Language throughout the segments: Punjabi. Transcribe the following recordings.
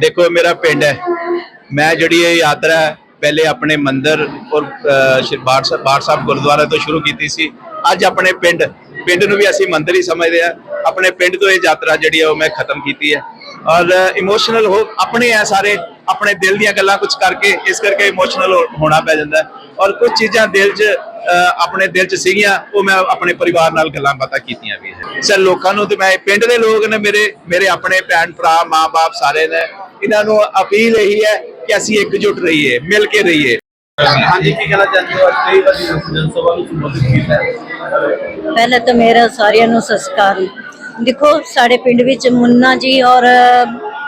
ਦੇਖੋ ਮੇਰਾ ਪਿੰਡ ਹੈ। ਮੈਂ ਜਿਹੜੀ ਇਹ ਯਾਤਰਾ ਪਹਿਲੇ ਆਪਣੇ ਮੰਦਰ ਔਰ ਅ, ਸਾਹਿਬ ਬਾਠ ਸਾਹਿਬ ਗੁਰਦੁਆਰਾ ਤੋਂ ਸ਼ੁਰੂ ਕੀਤੀ ਸੀ। ਅੱਜ ਆਪਣੇ ਪਿੰਡ ਪਿੰਡ ਨੂੰ ਵੀ ਅਸੀਂ ਮੰਦਿਰ ਹੀ ਸਮਝਦੇ ਆ ਆਪਣੇ ਪਿੰਡ ਤੋਂ ਇਹ ਯਾਤਰਾ ਜਿਹੜੀ ਹੈ ਉਹ ਮੈਂ ਖਤਮ ਕੀਤੀ ਹੈ। ਔਰ ਇਮੋਸ਼ਨਲ ਹੋ ਆਪਣੇ ਆ ਸਾਰੇ ਆਪਣੇ ਦਿਲ ਦੀਆਂ ਗੱਲਾਂ ਕੁਝ ਕਰਕੇ ਇਸ ਕਰਕੇ ਇਮੋਸ਼ਨਲ ਹੋਣਾ ਪੈ ਜਾਂਦਾ ਔਰ ਕੁਝ ਚੀਜ਼ਾਂ ਦਿਲ 'ਚ ਆਪਣੇ ਦਿਲ 'ਚ ਸੀਗੀਆਂ ਉਹ ਮੈਂ ਆਪਣੇ ਪਰਿਵਾਰ ਨਾਲ ਗੱਲਾਂ ਬਾਤਾਂ ਕੀਤੀਆਂ ਵੀ ਹੈ। ਸਰ ਲੋਕਾਂ ਨੂੰ ਤੇ ਮੈਂ ਪਿੰਡ ਦੇ ਲੋਕ ਨੇ ਮੇਰੇ ਮੇਰੇ ਆਪਣੇ ਭੈਣ ਭਰਾ ਮਾਂ-ਬਾਪ ਸਾਰੇ ਨੇ ਇਹਨਾਂ ਨੂੰ ਅਪੀਲ ਇਹੀ ਹੈ ਕਿ ਅਸੀਂ ਇਕਜੁੱਟ ਰਹੀਏ ਮਿਲ ਕੇ ਰਹੀਏ। ਹਾਂਜੀ ਕੀ ਕਹਿਣਾ ਚਾਹੁੰਦੇ ਹੋ? ਕਈ ਵਾਰੀ ਜਨ ਸਭਾ ਨੂੰ ਸੰਬੋਧਿਤ ਕੀਤਾ ਹੈ। ਪਹਿਲਾਂ ਤਾਂ ਮੇਰਾ ਸਾਰਿਆਂ ਨੂੰ ਸਤਿਕਾਰ ਦੇਖੋ ਸਾਡੇ ਪਿੰਡ ਵਿੱਚ ਮੁੰਨਾ ਜੀ ਔਰ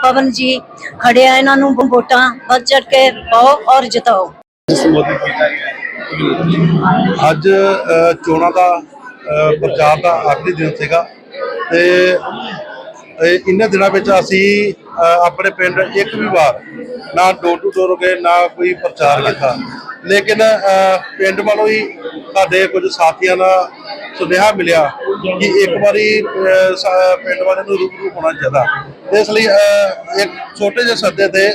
ਪਵਨ ਜੀ ਖੜੇ ਆ ਇਹਨਾਂ ਨੂੰ ਵੋਟਾਂ ਵੱਧ ਚੜ ਕੇ ਪਾਓ ਔਰ ਜਿਤਾਓ। ਸੰਬੋਧਿਤ ਕੀਤਾ ਗਿਆ ਅੱਜ ਚੋਣਾਂ ਦਾ ਪ੍ਰਚਾਰ ਦਾ ਆਖਰੀ ਦਿਨ ਸੀਗਾ ਤੇ ਇਹਨਾਂ ਦਿਨਾਂ ਵਿੱਚ ਅਸੀਂ ਆਪਣੇ ਪਿੰਡ ਇੱਕ ਵੀ ਵਾਰ ਨਾ ਡੋਰ ਟੂ ਡੋਰ ਗਏ, ਨਾ ਕੋਈ ਪ੍ਰਚਾਰ ਕੀਤਾ। ਲੇਕਿਨ ਪਿੰਡ ਵੱਲੋਂ ਹੀ ਸਾਡੇ ਕੁਝ ਸਾਥੀਆਂ ਦਾ ਸੁਨੇਹਾ ਮਿਲਿਆ ਕਿ ਇੱਕ ਵਾਰੀ ਪਿੰਡ ਵਾਲਿਆਂ ਨੂੰ ਰੂਬਰੂ ਹੋਣਾ ਚਾਹੀਦਾ। ਇਸ ਲਈ ਇੱਕ ਛੋਟੇ ਜਿਹੇ ਸੱਦੇ ਤੇ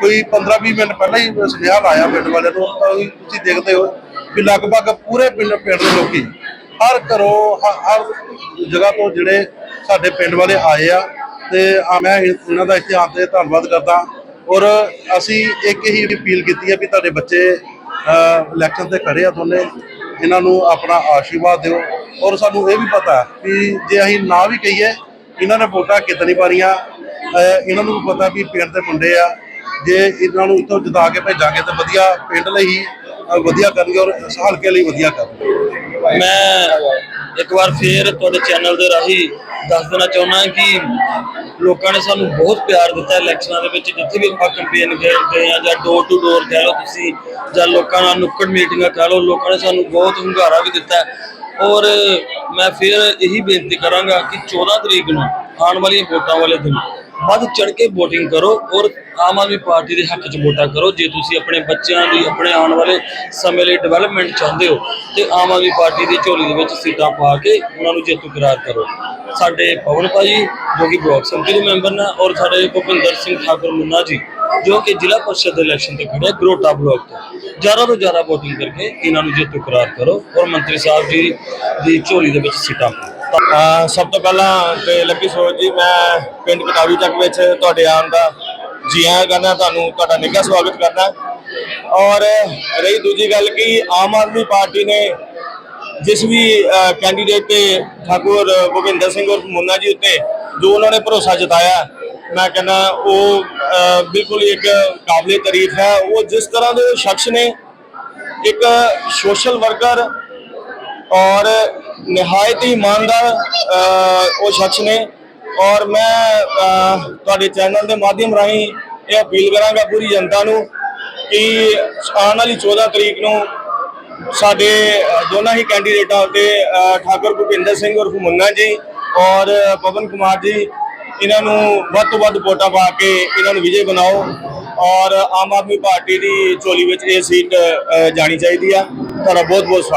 ਕੋਈ 15-20 ਮਿੰਟ ਪਹਿਲਾਂ ਹੀ ਸੁਨੇਹਾ ਲਾਇਆ ਪਿੰਡ ਵਾਲਿਆਂ ਨੂੰ, ਤਾਂ ਤੁਸੀਂ ਦੇਖਦੇ ਹੋ ਕਿ ਲਗਭਗ ਪੂਰੇ ਪਿੰਡ ਪਿੰਡ ਦੇ ਲੋਕੀ ਹਰ ਘਰੋਂ ਹਰ ਜਗ੍ਹਾ ਤੋਂ ਜਿਹੜੇ ਸਾਡੇ ਪਿੰਡ ਵਾਲੇ ਆਏ ਆ ਤੇ ਮੈਂ ਇਹਨਾਂ ਦਾ ਇੱਥੇ ਆਉਣ ਤੇ ਧੰਨਵਾਦ ਕਰਦਾ। ਔਰ ਅਸੀਂ ਇੱਕ ਹੀ ਅਪੀਲ ਕੀਤੀ ਹੈ ਵੀ ਤੁਹਾਡੇ ਬੱਚੇ ਇਲੈਕਸ਼ਨ ਤੇ ਖੜੇ ਆ ਦੋਨੇ, ਇਹਨਾਂ ਨੂੰ ਆਪਣਾ ਆਸ਼ੀਰਵਾਦ ਦਿਓ। ਔਰ ਸਾਨੂੰ ਇਹ ਵੀ ਪਤਾ ਵੀ ਜੇ ਅਸੀਂ ਨਾ ਵੀ ਕਹੀਏ, ਇਹਨਾਂ ਨੇ ਵੋਟਾਂ ਕਿਤਨੀ ਪਾਰੀਆਂ ਅਹ ਇਹਨਾਂ ਨੂੰ ਪਤਾ ਵੀ ਪਿੰਡ ਦੇ ਮੁੰਡੇ ਆ। ਜੇ ਇਹਨਾਂ ਨੂੰ ਇੱਥੋਂ ਜਿਤਾ ਕੇ ਭੇਜਾਂਗੇ ਤਾਂ ਵਧੀਆ ਪਿੰਡ ਲਈ ਹੀ ਵਧੀਆ ਕਰਨਗੇ ਔਰ ਹਲਕੇ ਲਈ ਵਧੀਆ ਕਰਨਗੇ। ਮੈਂ ਇੱਕ ਵਾਰ ਫੇਰ ਤੁਹਾਡੇ ਚੈਨਲ ਦੇ ਰਾਹੀਂ ਦੱਸ ਦੇਣਾ ਚਾਹੁੰਦਾ ਕਿ ਲੋਕਾਂ ਨੇ ਸਾਨੂੰ ਬਹੁਤ ਪਿਆਰ ਦਿੱਤਾ ਇਲੈਕਸ਼ਨਾਂ ਦੇ ਵਿੱਚ, ਜਿੱਥੇ ਵੀ ਆਪਾਂ ਕੰਪੇਨ ਗਏ ਆ ਜਾਂ ਡੋਰ ਟੂ ਡੋਰ ਕਹਿ ਲਓ ਤੁਸੀਂ, ਜਾਂ ਲੋਕਾਂ ਨਾਲ ਨੁੱਕੜ ਮੀਟਿੰਗਾਂ ਕਹਿ ਲਓ, ਲੋਕਾਂ ਨੇ ਸਾਨੂੰ ਬਹੁਤ ਹੁੰਗਾਰਾ ਵੀ ਦਿੱਤਾ ਔਰ ਮੈਂ ਫਿਰ ਇਹੀ ਬੇਨਤੀ ਕਰਾਂਗਾ ਕਿ 14 ਤਰੀਕ ਨੂੰ ਆਉਣ ਵਾਲੀਆਂ ਵੋਟਾਂ ਵਾਲੇ ਦਿਨ ਵੱਧ ਚੜ ਕੇ VOTING ਕਰੋ ਔਰ ਆਮ ਆਦਮੀ ਪਾਰਟੀ ਦੇ ਹੱਕ 'ਚ ਵੋਟਾਂ ਕਰੋ। ਜੇ ਤੁਸੀਂ ਆਪਣੇ ਬੱਚਿਆਂ ਦੀ, ਆਪਣੇ ਆਉਣ ਵਾਲੇ ਸਮੇਂ ਲਈ ਡਿਵੈਲਪਮੈਂਟ ਚਾਹੁੰਦੇ ਹੋ, ਤੇ ਆਮ ਆਦਮੀ ਪਾਰਟੀ ਦੀ ਝੋਲੀ ਦੇ ਵਿੱਚ ਸੀਟਾਂ ਪਾ ਕੇ ਉਹਨਾਂ ਨੂੰ ਜੇਤੂ ਕਰਾਰ ਕਰੋ। ਸਾਡੇ ਪਵਨ ਭਾਜੀ, ਜੋ ਕਿ ਬਲਾਕ ਸੰਮਤੀ ਦੇ ਮੈਂਬਰ ਨੇ, ਔਰ ਸਾਡੇ ਭੁਪਿੰਦਰ ਸਿੰਘ ਠਾਕੁਰ ਮੁੰਨਾ ਜੀ, ਜੋ ਕਿ ਜ਼ਿਲ੍ਹਾ ਪਰਿਸ਼ਦ ਦੇ ਇਲੈਕਸ਼ਨ ਤੇ ਖੜੇ ਗਰੋਟਾ ਬਲਾਕ ਤੋਂ। ਜ਼ਿਆਦਾ ਤੋਂ ਜ਼ਿਆਦਾ VOTING ਕਰਕੇ ਇਹਨਾਂ ਨੂੰ ਜੇਤੂ ਕਰਾਰ ਕਰੋ ਔਰ ਮੰਤਰੀ ਸਾਹਿਬ ਜੀ ਦੀ ਝੋਲੀ ਦੇ ਵਿੱਚ ਸੀਟਾਂ ਪਾਓ। ਸਭ ਤੋਂ ਪਹਿਲਾਂ ਤੇ ਲੱਕੀ ਸੋਚ ਜੀ, ਮੈਂ ਪਿੰਡ ਕਟਾਵੀ ਚੱਕ ਵਿੱਚ ਤੁਹਾਡੇ ਆਉਣ ਦਾ ਜੀ ਆਇਆਂ ਕਰਨਾ, ਤੁਹਾਨੂੰ ਤੁਹਾਡਾ ਨਿੱਘਾ ਸਵਾਗਤ ਕਰਨਾ। ਔਰ ਰਹੀ ਦੂਜੀ ਗੱਲ ਕਿ ਆਮ ਆਦਮੀ ਪਾਰਟੀ ਨੇ ਜਿਸ ਵੀ ਕੈਂਡੀਡੇਟ ਤੇ ਠਾਕੁਰ ਭੁਪਿੰਦਰ ਸਿੰਘ ਔਰ ਮੁੰਨਾ ਜੀ ਉੱਤੇ ਜੋ ਉਹਨਾਂ ਨੇ ਭਰੋਸਾ ਜਤਾਇਆ, ਮੈਂ ਕਹਿੰਦਾ ਉਹ ਬਿਲਕੁਲ ਹੀ ਇੱਕ ਕਾਬਲੇ ਤਾਰੀਫ ਹੈ। ਉਹ ਜਿਸ ਤਰ੍ਹਾਂ ਦੇ ਸ਼ਖਸ ਨੇ, ਇੱਕ ਸੋਸ਼ਲ ਵਰਕਰ ਔਰ ਨਿਹਾਇਤ ਹੀ ਇਮਾਨਦਾਰ ਉਹ ਸ਼ਖਸ ਨੇ। ਔਰ ਮੈਂ ਤੁਹਾਡੇ ਚੈਨਲ ਦੇ ਮਾਧਿਅਮ ਰਾਹੀਂ ਇਹ ਅਪੀਲ ਕਰਾਂਗਾ ਪੂਰੀ ਜਨਤਾ ਨੂੰ ਕਿ ਆਉਣ ਵਾਲੀ 14 ਤਰੀਕ ਨੂੰ ਸਾਡੇ ਦੋਨਾਂ ਹੀ ਕੈਂਡੀਡੇਟਾਂ ਉੱਤੇ ਠਾਕੁਰ ਭੁਪਿੰਦਰ ਸਿੰਘ ਉਰਫ ਮੁੰਨਾ ਜੀ ਔਰ ਪਵਨ ਕੁਮਾਰ ਜੀ, ਇਹਨਾਂ ਨੂੰ ਵੱਧ ਤੋਂ ਵੱਧ ਵੋਟਾਂ ਪਾ ਕੇ ਇਹਨਾਂ ਨੂੰ ਵਿਜੇ ਬਣਾਓ। ਔਰ ਆਮ ਆਦਮੀ ਪਾਰਟੀ ਦੀ ਝੋਲੀ ਵਿੱਚ ਇਹ ਸੀਟ ਜਾਣੀ ਚਾਹੀਦੀ ਆ। ਤੁਹਾਡਾ ਬਹੁਤ ਬਹੁਤ ਸਵਾਗਤ।